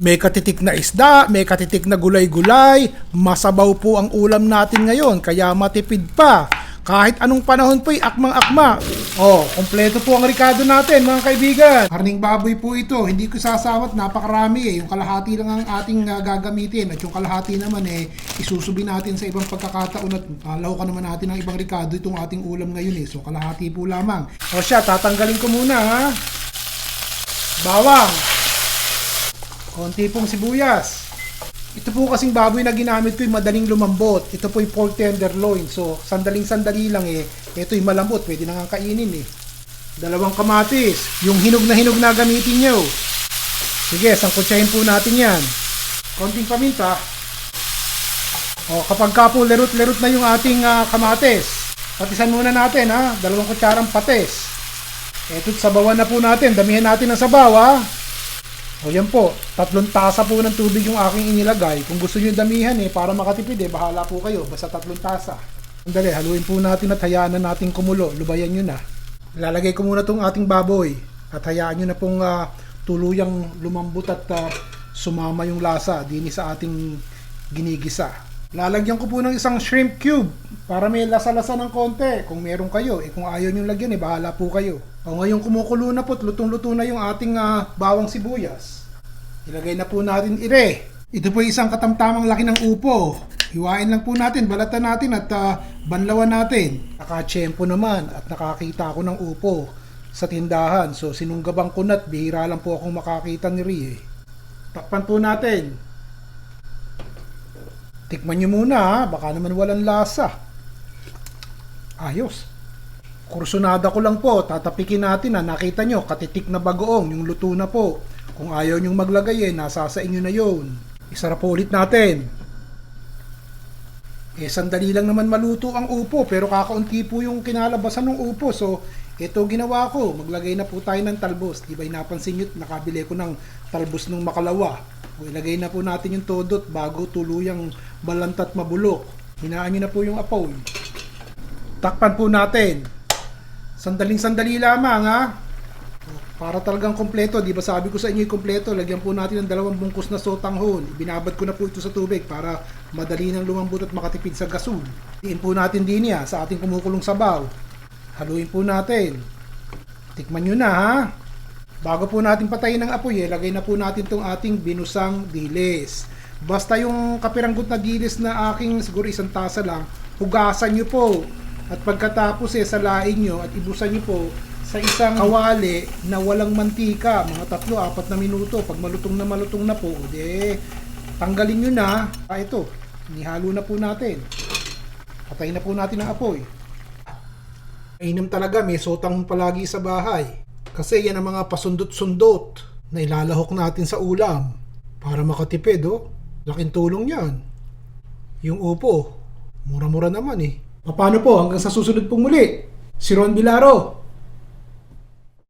May katitik na isda, may katitik na gulay-gulay, masabaw po ang ulam natin ngayon, kaya matipid pa. Kahit anong panahon po'y akmang-akma. Oh, kompleto po ang rikado natin mga kaibigan. Karning baboy po ito, hindi ko sasawat, napakarami eh. Yung kalahati lang ang ating ah, gagamitin at yung kalahati naman eh, isusubi natin sa ibang pagkakataon at uh, lahukan naman natin ang ibang rikado itong ating ulam ngayon eh. So kalahati po lamang. O siya, tatanggalin ko muna ha. Bawang. Konti pong sibuyas. Ito po kasing baboy na ginamit ko yung madaling lumambot. Ito po yung pork tenderloin. So, sandaling-sandali lang eh. Ito yung malambot. Pwede na nga kainin eh. Dalawang kamatis. Yung hinog na hinog na gamitin nyo. Sige, sangkutsahin po natin yan. Konting paminta. O, kapag ka po lerot-lerot na yung ating ah, kamatis, patisan muna natin ha. Dalawang kutsarang patis. Ito, sabawan na po natin. Damihan natin ng sabaw ha. O yan po, tatlong tasa po ng tubig yung aking inilagay. Kung gusto nyo damihan eh, para makatipid eh, bahala po kayo. Basta tatlong tasa. Sandali, haluin po natin at hayaan na natin kumulo. Lubayan nyo na. Lalagay ko muna tong ating baboy. At hayaan nyo na pong ah, tuluyang lumambot at ah, sumama yung lasa dini sa ating ginigisa. Lalagyan ko po ng isang shrimp cube para may lasa-lasa ng konti. Kung meron kayo, eh kung ayaw nyo lagyan, eh bahala po kayo. O ngayon kumukulo na po, at lutong-luto na yung ating ah, bawang sibuyas. Ilagay na po natin ire. Ito po isang katamtamang laki ng upo. Hiwain lang po natin, balatan natin at ah, banlawan natin. Nakachempo naman at nakakita ako ng upo sa tindahan. So sinunggabang ko na't bihira lang po akong makakita ni Rie. Takpan po natin. Tikman nyo muna ha, baka naman walang lasa. Ayos. Kursunada ko lang po, tatapikin natin na nakita nyo, katitik na bagoong, yung luto na po. Kung ayaw nyong maglagay eh, nasa sa inyo na yon. Isarap po ulit natin. Eh, sandali lang naman maluto ang upo, pero kakaunti po yung kinalabasan ng upo. So, ito ginawa ko. Maglagay na po tayo ng talbos. Di ba napansin nyo, nakabili ko ng talbos ng makalawa. O, ilagay na po natin yung todot bago tuluyang balantat mabulok. Hinaan nyo na po yung apoy. Takpan po natin. Sandaling sandali lamang ha. Para talagang kompleto, di ba sabi ko sa inyo kompleto, lagyan po natin ng dalawang bungkus na sotanghon. Binabad ko na po ito sa tubig para madali nang lumambot at makatipid sa gasol. Diin po natin din ya sa ating kumukulong sabaw. Haluin po natin. Tikman nyo na ha. Bago po natin patayin ng apoy, eh, lagay na po natin itong ating binusang dilis. Basta yung kapiranggot na dilis na aking siguro isang tasa lang, hugasan nyo po. At pagkatapos eh, salain nyo at ibusan nyo po sa isang kawali na walang mantika, mga tatlo, apat na minuto. Pag malutong na malutong na po, de, tanggalin nyo na. Ah, ito, nihalo na po natin. Patayin na po natin ang apoy. Mainam talaga, may sotang palagi sa bahay. Kasi yan ang mga pasundot-sundot na ilalahok natin sa ulam para makatipid, oh. Laking tulong yan. Yung upo, mura-mura naman eh. Paano po hanggang sa susunod pong muli? Si Ron Bilaro,